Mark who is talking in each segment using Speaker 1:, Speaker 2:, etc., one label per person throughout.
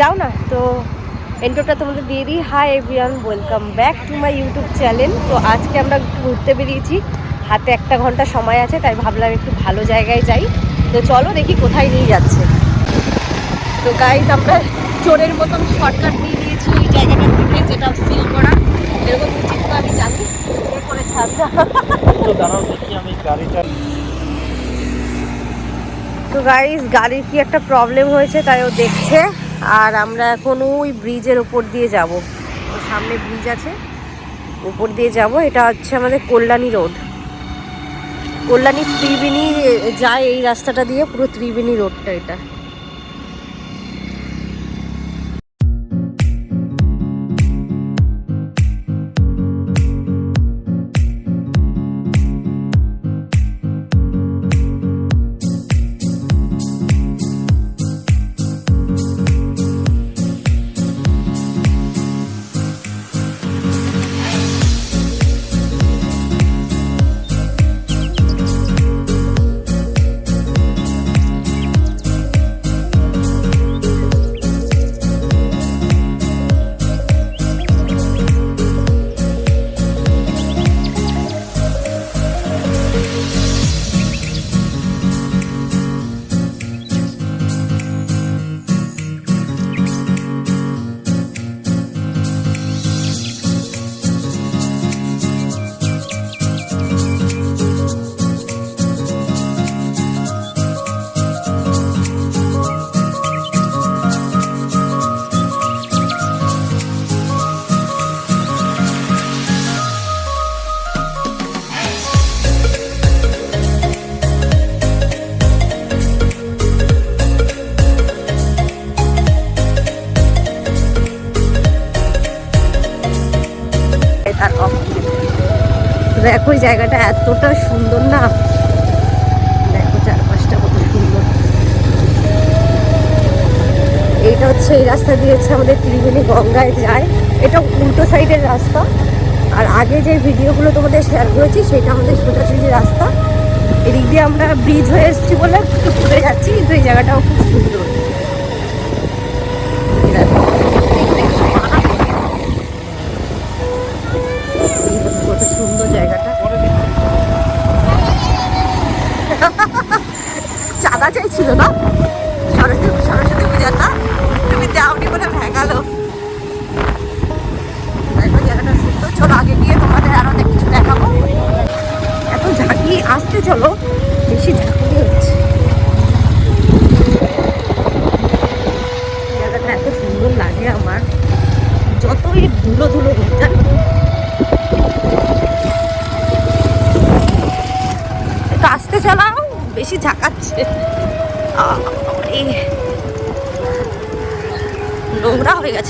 Speaker 1: যাও না তো এন্ট্রোটা তোমাদের দিয়ে দিই। Hi everyone welcome back to my YouTube channel তো আজকে আমরা একটু ঘুরতে বেরিয়েছি। হাতে একটা ঘণ্টা সময় আছে তাই ভাবলাম একটু ভালো জায়গায় যাই। তো চলো দেখি কোথায় নিয়ে যাচ্ছে। তো গাইজ আমরা চোরের মতন শর্টকাট নিয়ে নিয়েছি ওই জায়গাটার থেকে যেটা সিল করা। এরকম উচিত তো আমি জানি এরপরে ছাড়া
Speaker 2: তো দাঁড়াও আমি গাড়িটা
Speaker 1: তো গাইজ গাড়ির কি একটা প্রবলেম হয়েছে তাই ও দেখছে। আর আমরা এখন ওই ব্রিজের ওপর দিয়ে যাব। সামনে ব্রিজ আছে। উপর দিয়ে যাব। এটা হচ্ছে আমাদের কল্যাণী রোড। কল্যাণী ত্রিবেণী যায় এই রাস্তাটা দিয়ে পুরো ত্রিবেণী রোডটা এটা। জায়গাটা এতটা সুন্দর না? দেখো চারপাশটা কত সুন্দর। এইটা হচ্ছে এই রাস্তা দিয়ে হচ্ছে আমাদের ত্রিবেণী গঙ্গায় যায়। এটা উল্টো সাইডের রাস্তা। আর আগে যে ভিডিওগুলো তোমাদের শেয়ার করেছি, সেটা আমাদের সোজাসুজি রাস্তা। এদিক দিয়ে আমরা ব্রিজ হয়ে এসেছি বলে একটু ঘুরে যাচ্ছি, কিন্তু এই জায়গাটাও খুব সুন্দর। চাঁদা চাইছিল না সরস্বতী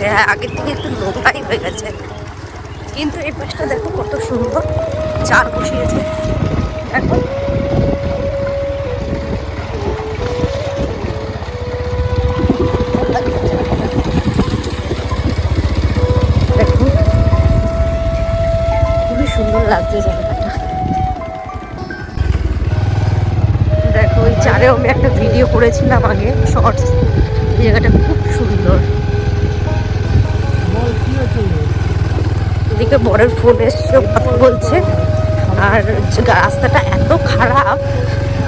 Speaker 1: হয়ে আগের থেকে একটু নোংরাই হয়ে গেছে। কিন্তু এই পাশটা দেখো কত সুন্দর চার বসিয়েছে। দেখো, খুবই সুন্দর লাগছে জায়গাটা। দেখো ওই চারেও আমি একটা ভিডিও করেছিলাম আগে শর্টস জায়গাটা খুব সুন্দর
Speaker 2: বল কি হয়েছে
Speaker 1: এদিকে বরের ফোন এসছে কথা বলছে। আর রাস্তাটা এত খারাপ,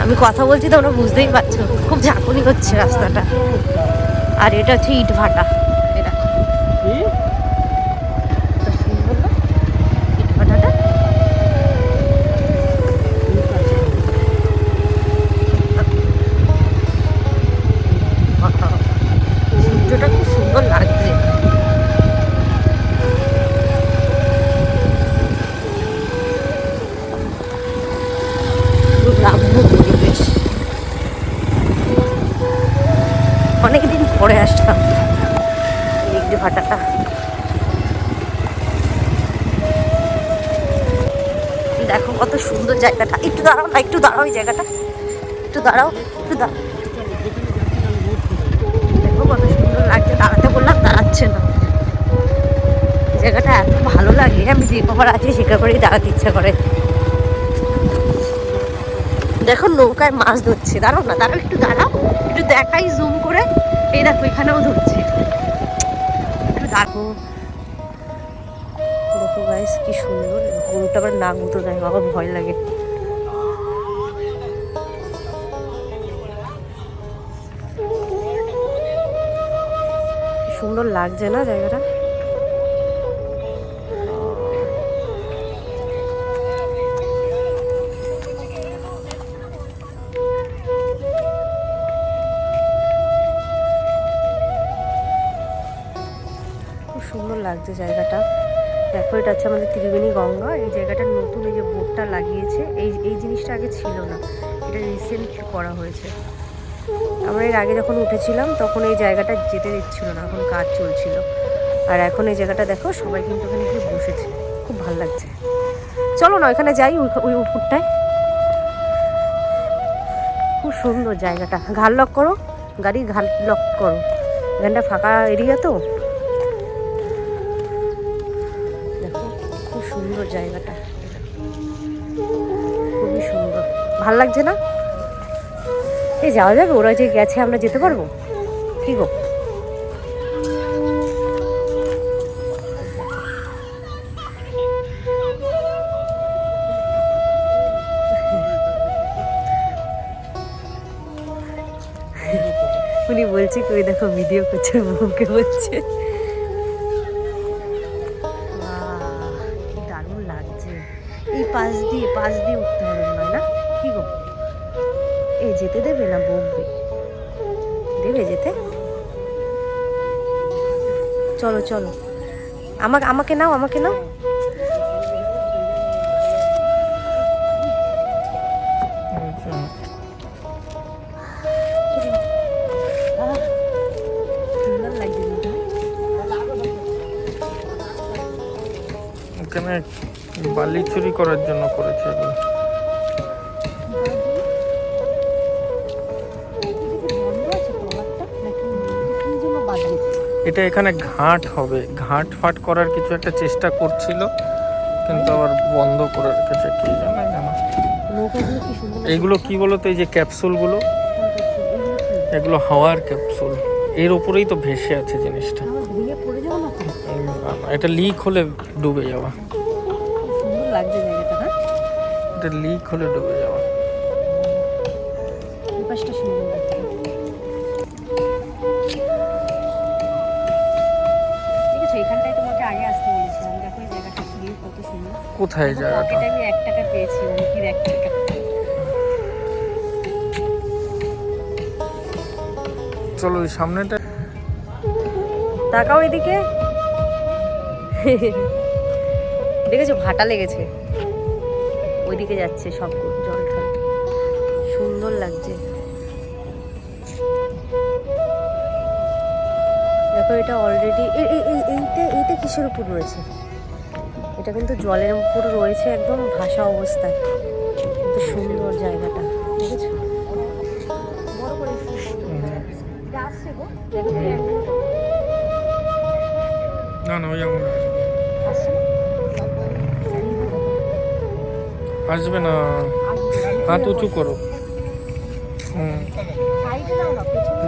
Speaker 1: আমি কথা বলছি তোমরা বুঝতেই পারছ, খুব ঝাঁকুনি হচ্ছে রাস্তাটা। আর এটা হচ্ছে ইট অনেকদিন পরে আসলাম। এই ভাটাটা। দেখো কত সুন্দর জায়গাটা। একটু দাঁড়াও না, একটু দাঁড়াও এই জায়গাটা। একটু দাঁড়াও একটু দাঁড়াও। দেখো কত সুন্দর লাগছে, দাঁড়াতে বললাম দাঁড়াচ্ছে না। জায়গাটা এত ভালো লাগে, আমি যে কবার আছি সে কবারই দাঁড়াতে ইচ্ছা করে। দেখো নৌকায় মাছ ধরছে। দাঁড়াও না, দাঁড়াও, একটু দাঁড়াও, একটু দেখাই জুম করে। এই দেখো, এখানেও ধরছে। একটু দেখো। দেখো গাইস কি সুন্দর। গরুটা আবার নাক মুতো দেয় আমার ভয় লাগে। সুন্দর লাগছে না জায়গাটা? সুন্দর লাগছে জায়গাটা। দেখো, এটা হচ্ছে আমাদের ত্রিবেণী গঙ্গা। এই জায়গাটা নতুন, এই যে বোটটা লাগিয়েছে, এই এই জিনিসটা আগে ছিল না। এটা রিসেন্ট করা হয়েছে। আমরা এর আগে যখন উঠেছিলাম, তখন এই জায়গাটা যেতে দিচ্ছিল না, এখন কাজ চলছিল। আর এখন এই জায়গাটা দেখো, সবাই কিন্তু ওখানে গিয়ে বসেছে। খুব ভালো লাগছে। চলো না ওখানে যাই, ওই- উপরটায় খুব সুন্দর জায়গাটা। ঘাট লক করো। গাড়ি ঘাট লক করো। এখানটা ফাঁকা এরিয়া তো? সুন্দর জায়গাটা। খুবই সুন্দর। ভালো লাগছে না? এই যাওয়া যাবে? ওরা যে গেছে, আমরা যেতে পারব? কি গো? উনি বলছে কই দেখো ভিডিও করছে মুখে বলছে। এই পাশ দিয়ে পাশ দিয়ে উঠতে হবে মনে হয় না? কি গো? এই যেতে দেবে না বকবে? দেবে যেতে? চলো চলো। আমাকে আমাকে নাও আমাকে নাও। কিন্তু।
Speaker 2: এখানে বালি চুরি করার জন্য করেছে এগুলো। এটা এখানে ঘাট হবে ঘাট ফাট করার কিছু একটা চেষ্টা করছিল কিন্তু আবার বন্ধ করে রেখেছে কি জানে জানা
Speaker 1: কি।
Speaker 2: এইগুলো কি বলতো এই যে ক্যাপসুলগুলো
Speaker 1: এগুলো
Speaker 2: এগুলো হাওয়ার ক্যাপসুল এর উপরেই তো ভেসে আছে জিনিসটা
Speaker 1: তো?
Speaker 2: এটা লিক হলে ডুবে যাওয়া
Speaker 1: লাগছে জায়গাটা হ্যাঁ?
Speaker 2: এটা লিক হলে ডুবে যাওয়া
Speaker 1: এই পাশটা সুন্দর লাগছে তোমাকে আগে আসতে বলেছিলাম দেখো এই জায়গাটা কত সুন্দর।
Speaker 2: কোথায় জায়গাটা?
Speaker 1: আমি এক টাকা পেয়েছি অঙ্কির এক টাকা?
Speaker 2: চলো ওই সামনেটা
Speaker 1: তাকাও এদিকে। দেখেছ? ভাটা লেগেছে। ওইদিকে যাচ্ছে সব জল সুন্দর লাগছে। দেখো এটা অলরেডি এইটা এইটা কিসের উপর রয়েছে? এটা কিন্তু জলের উপর রয়েছে একদম ভাসা অবস্থায়। কিন্তু সুন্দর জায়গাটা। দেখেছ?
Speaker 2: না না ওই আমার আসবে না। হাত উঁচু করো। হুম।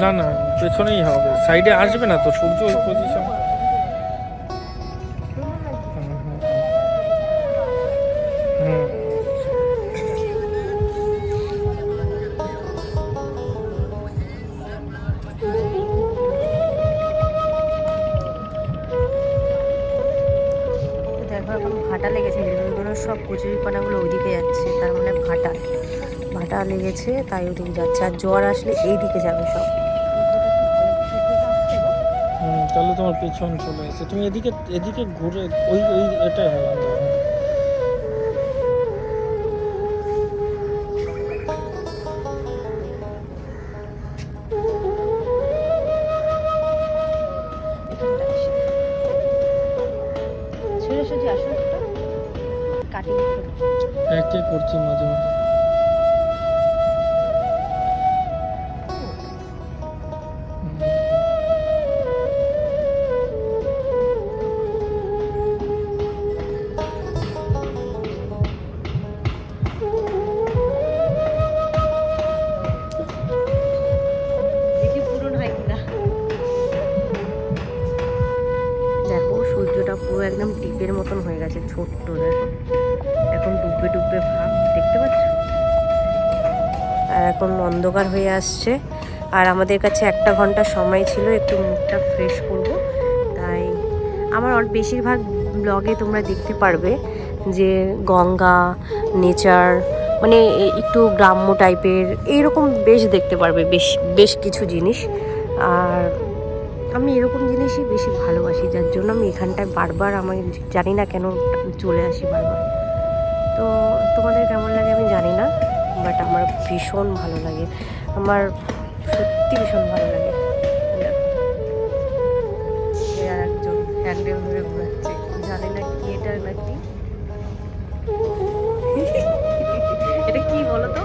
Speaker 1: না
Speaker 2: না, পেছনেই হবে। সাইডে আসবে না তো, সূর্য পজিশন
Speaker 1: লেগেছে তাই ওদিকে যাচ্ছে। আর জ্বর আসলে এই দিকে যাবে সব।
Speaker 2: তাহলে তোমার পেছন চলে এসে তুমি এদিকে এদিকে ঘুরে ওই ওই এটা হেলাম
Speaker 1: অন্ধকার হয়ে আসছে। আর আমাদের কাছে একটা ঘণ্টা সময় ছিল, একটু মুখটা ফ্রেশ করব। তাই আমার বেশিরভাগ ব্লগে তোমরা দেখতে পারবে যে গঙ্গা নেচার মানে একটু গ্রাম্য টাইপের এইরকম বেশ দেখতে পারবে বেশ বেশ কিছু জিনিস। আর আমি এরকম জিনিসই বেশি ভালোবাসি, যার জন্য আমি এখানটায় বারবার আমি জানি না কেন চলে আসি বারবার। তো তোমাদের কেমন লাগে আমি জানি না। বাট আমার ভীষণ ভালো লাগে। আমার সত্যি ভীষণ ভালো লাগে। আর একজন হ্যান্ডেল ধরে ঘোরাচ্ছে। জানি না কি এটা নাকি এটা কি বলো তো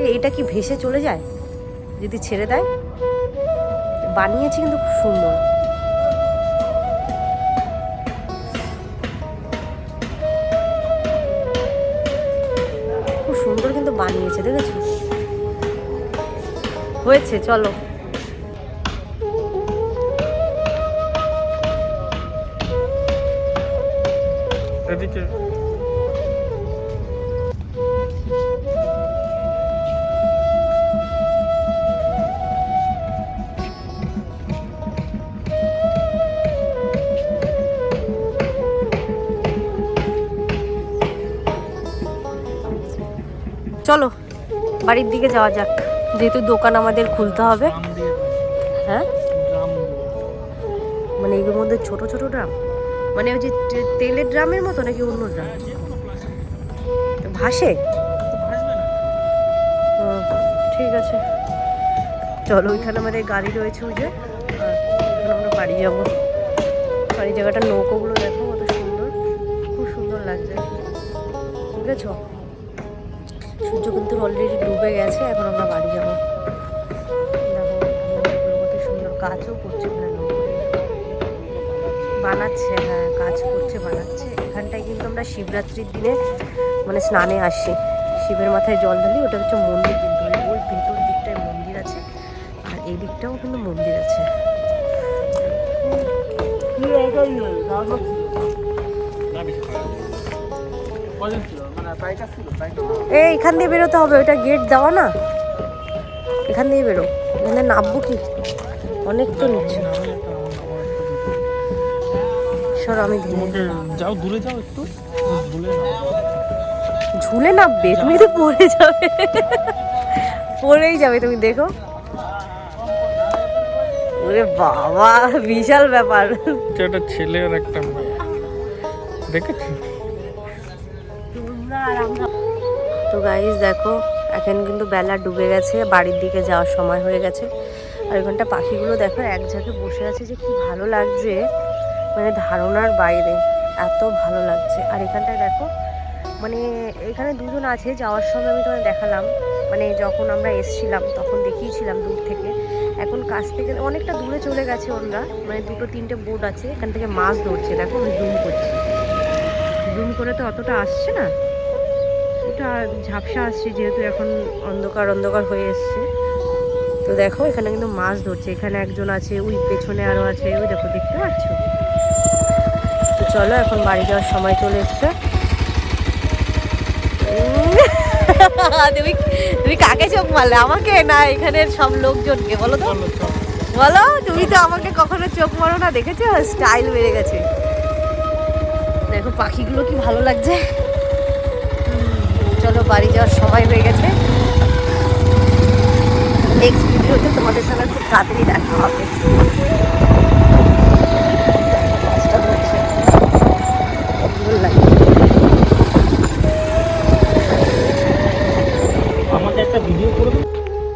Speaker 1: এ, এটা কি ভেসে চলে যায়? যদি ছেড়ে দেয়? বানিয়েছে কিন্তু খুব সুন্দর। বানিয়েছে দেখেছ? হয়েছে চলো।
Speaker 2: এদিকে
Speaker 1: বাড়ির দিকে যাওয়া যাক। যেহেতু দোকান আমাদের খুলতে হবে। হ্যাঁ? মানে এগুলোর মধ্যে ছোট ছোট ড্রাম। মানে ওই যে তেলের ড্রামের মতো নাকি অন্য ড্রাম? ভাসে? ঠিক আছে। চলো, ওইখানে আমাদের গাড়ি রয়েছে ওই যে। আমরা বাড়ি যাব। বাড়ি জায়গাটা নৌকোগুলো দেখো, কত সুন্দর। খুব সুন্দর লাগছে। বুঝেছ সূর্য কিন্তু অলরেডি ডুবে গেছে এখন আমরা বাড়ি যাব। কত সুন্দর কাজও করছে বানাচ্ছে হ্যাঁ কাজ করছে বানাচ্ছে। এখানটায় কিন্তু আমরা শিবরাত্রির দিনে মানে স্নানে আসি। শিবের মাথায় জল ঢালি ওটা হচ্ছে মন্দির কিন্তু। ওই ওই ভেতর দিকটায় মন্দির আছে। আর এই দিকটাও কিন্তু মন্দির আছে। এই এখান দিয়ে বেরোতে হবে ওটা গেট দেওয়া না? এখান দিয়ে বেরো। এখানে নামবো কি? অনেক তো নিচ্ছে সর আমি।
Speaker 2: যাও দূরে যাও একটু।
Speaker 1: ঝুলে নামবে? তুমি তো পড়ে যাবে। পড়েই যাবে তুমি দেখো। ওরে বাবা বিশাল ব্যাপার।
Speaker 2: একটা ছেলে আর একটা মেয়ে। দেখেছি
Speaker 1: গাইজ দেখো, এখন কিন্তু বেলা ডুবে গেছে, বাড়ির দিকে যাওয়ার সময় হয়ে গেছে। আর এখানটা পাখিগুলো দেখো, এক জায়গায় বসে আছে যে কি ভালো লাগছে। মানে ধারণার বাইরে, এত ভালো লাগছে। আর এখানটায় দেখো মানে এখানে দুজন আছে, যাওয়ার সময় আমি তোমায় দেখালাম। মানে যখন আমরা এসছিলাম, তখন দেখিয়েছিলাম দূর থেকে। এখন কাছ থেকে অনেকটা দূরে চলে গেছে ওরা। মানে দুটো, তিনটে বোট আছে, এখান থেকে মাছ ধরছে। দেখো, আমি জুম করছি। জুম করে তো অতটা আসছে না। এটা ঝাপসা আসছে যেহেতু এখন অন্ধকার অন্ধকার হয়ে এসছে। তো দেখো, এখানে কিন্তু মাছ ধরছে। এখানে একজন আছে, ওই পেছনে আরও আছে। ওই দেখো, দেখতে পাচ্ছ? তো চলো, এখন বাড়ি যাওয়ার সময় চলে এসছে। তুমি তুমি কাকে চোখ মারলে? আমাকে? না, এখানের সব লোকজনকে? বলো তো। বলো, তুমি তো আমাকে কখনো চোখ মারো না, দেখেছ? স্টাইল বেড়ে গেছে। দেখো, পাখিগুলো কি ভালো লাগছে? চলো বাড়ি যাওয়ার সময় হয়ে গেছে। নেক্সট ভিডিওতে তোমাদের সঙ্গে খুব তাড়াতাড়ি দেখা হবে।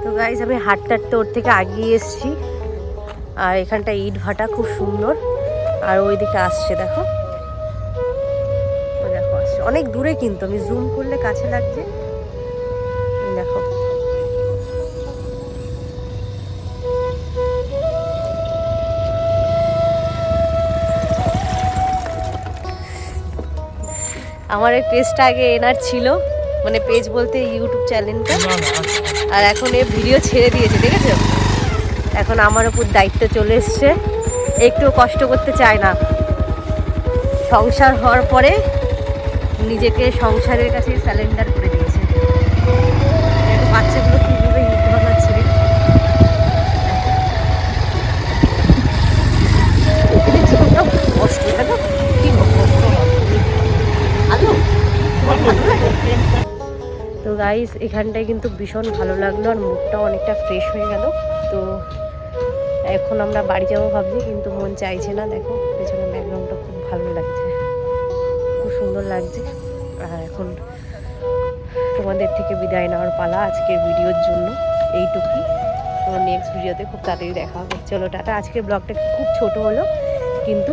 Speaker 1: তো গাইজ আমি হাঁটতে ওর থেকে আগিয়ে এসেছি। আর এখানটা ইট ভাটা খুব সুন্দর। আর ওইদিকে আসছে, দেখো। অনেক দূরে কিন্তু আমি জুম করলে কাছে লাগছে। দেখো। আমার এই পেজটা আগে এনার ছিল মানে পেজ বলতে ইউটিউব চ্যানেলটা
Speaker 2: না আচ্ছা।
Speaker 1: আর এখন এ ভিডিও ছেড়ে দিয়েছে ঠিক আছে এখন আমার উপর দায়িত্ব চলে এসছে। একটু কষ্ট করতে চায় না। সংসার হওয়ার পরে নিজেকে সংসারের কাছে স্যালেন্ডার করে দিয়েছে। বাচ্চাগুলো কীভাবে? তো গাইস এখানটায় কিন্তু ভীষণ ভালো লাগল আর মুডটাও অনেকটা ফ্রেশ হয়ে গেল। তো এখন আমরা বাড়ি যাব ভাবছি, কিন্তু মন চাইছে না। দেখো পেছনে ব্যাকগ্রাউন্ডটা খুব ভালো লাগছে। খুব সুন্দর লাগছে। আর এখন তোমাদের থেকে বিদায় নেওয়ার পালা আজকের ভিডিওর জন্য। এইটুকুই। তো নেক্সট ভিডিওতে খুব তাড়াতাড়ি দেখা হবে। চলো টাটা। আজকের ব্লগটা খুব ছোট হলো কিন্তু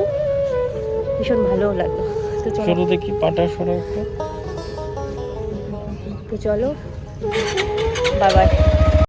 Speaker 1: ভীষণ ভালোও লাগল। তো চলো।
Speaker 2: দেখি পাটা সরা
Speaker 1: তো চলো বাবা বাই